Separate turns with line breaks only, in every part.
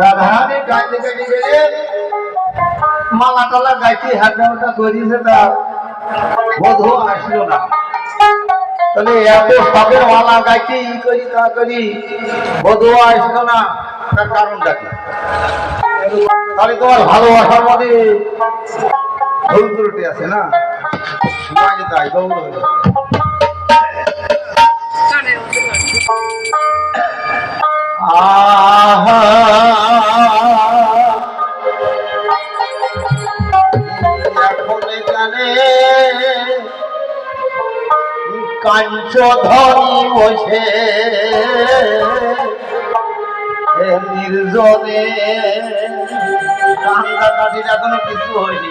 রাধারানী গাইতে মালা টালা গাইতে হাঁটা করিয়েছে তা বধু আসলো না। তাহলে এত সবের মালা গাইতে ই করি তা করি বধু আসলো না, তার কারণটা কি? তাহলে তোমার ভালোবাসার মধ্যে ভুল ত্রুটি আছে না? তাই দৌড়। আহা। এখন এখানে কাঞ্চধরি বসে। এ নির্জনে। কান্দা কাঠির এখনও কিছু হয়নি।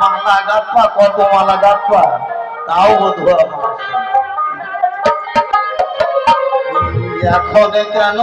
মালা গাপ্পা কত মালা গাপ্পা তাও বোধ আমার এখন কেন?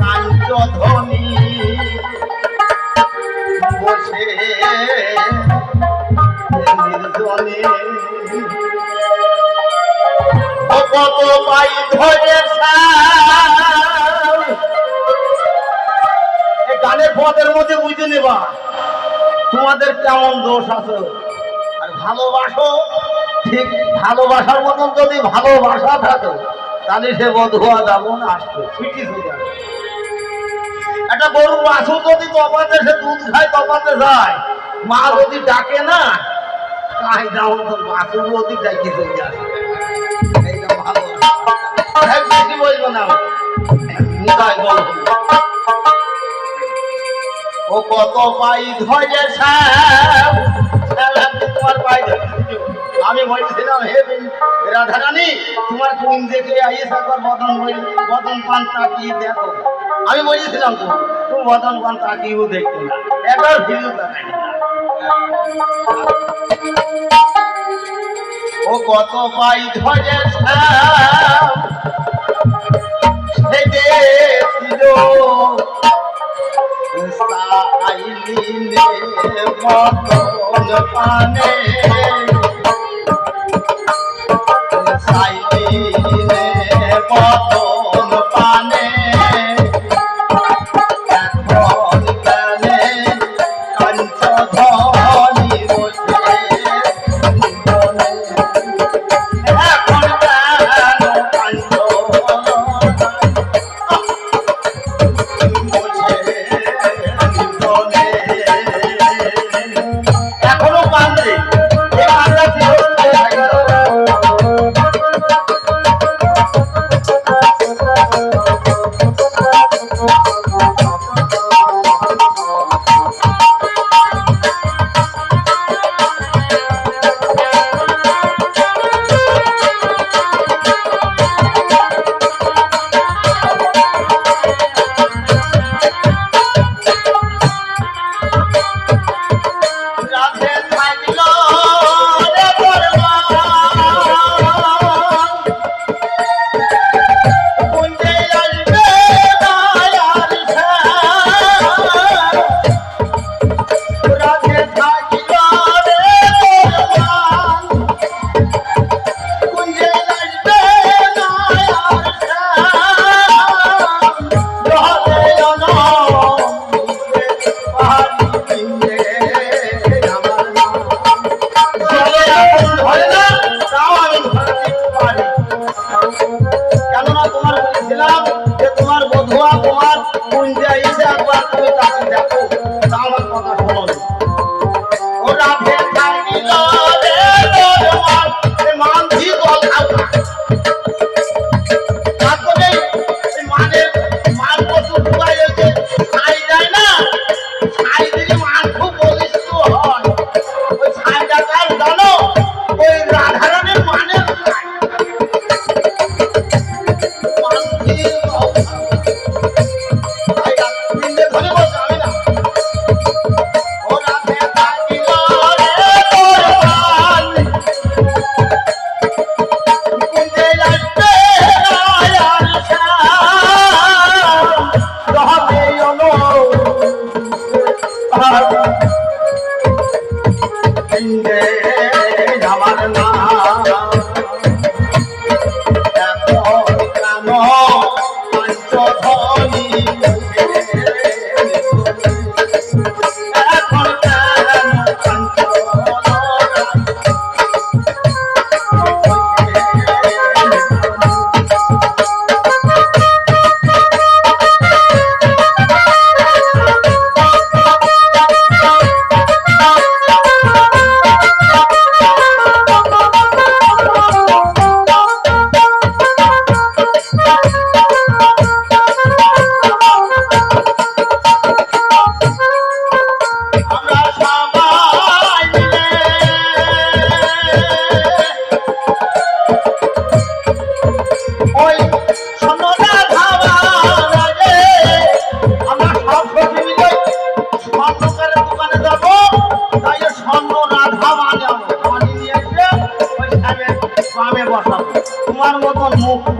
কাঞ্চধ্বনি বসে নির্জনে। ও পাই ধরে গানের পদের মধ্যে বুঝে নেবা, তোমাদের কেমন দোষ আছে? আর ভালোবাসো, ঠিক ভালোবাসার মতন যদি ভালোবাসা থাকে তাহলে সে বধুয়া যাব না আসবে ছুটি হয়ে যাবে একটা গরু বাছুর যদি তপাতে সে দুধ খায় তপাতে যায়। মা যদি ডাকে না কাই যাও তো বাছুর যদি ডাকি চলে আসে ও কত পাই ধরে সাপ তোমার পাই আমি বলছিলাম, হে রাধারানী, তোমার কোন দেখে আইস একবার বদন বই, বদন পান তাকিয়ে দেখো? আমি বলেছিলাম তো তুমি বদন পান তাকিয়েও দেখতে না। একবার ভিডিও ও কত পাই ধরে সাপ ছিল। মতন পানে।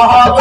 মহা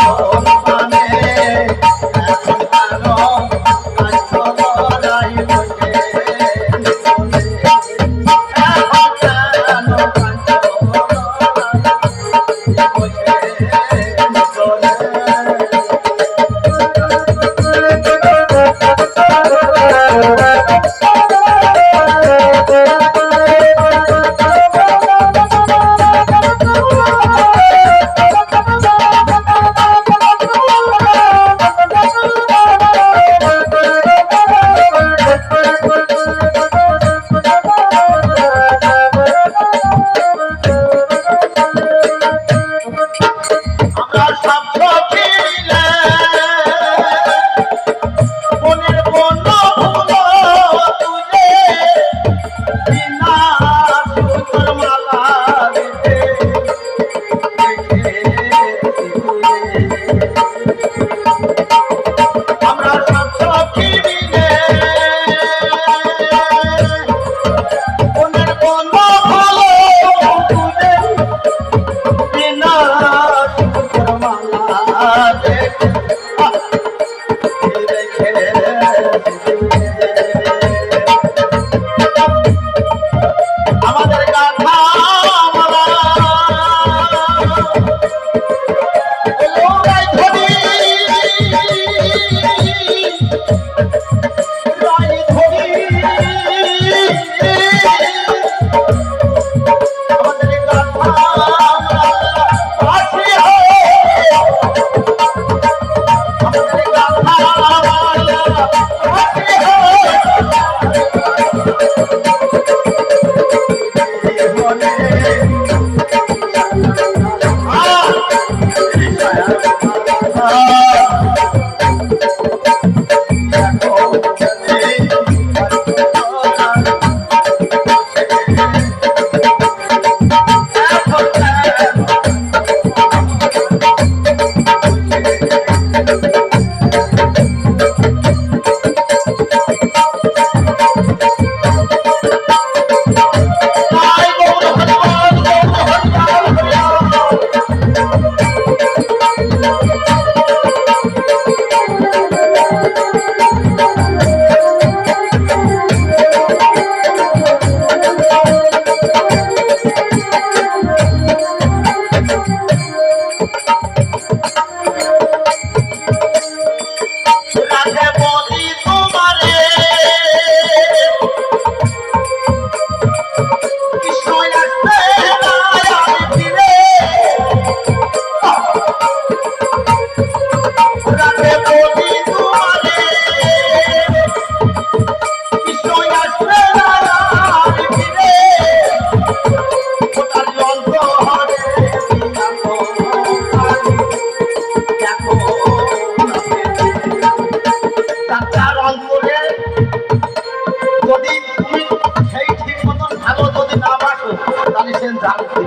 সেই ঠিক মতন ভালো যদি না বাসো তাহলে সে জানবে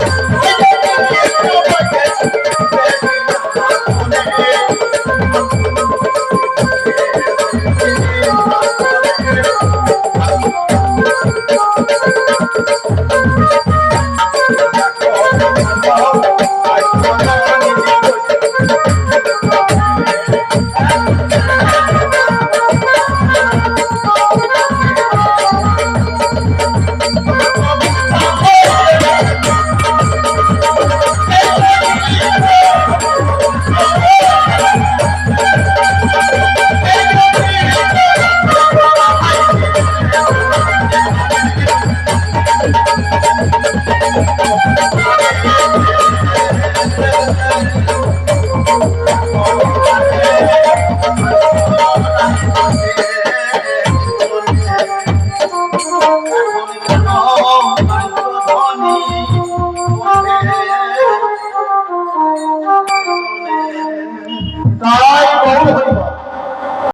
Yeah. Thank you.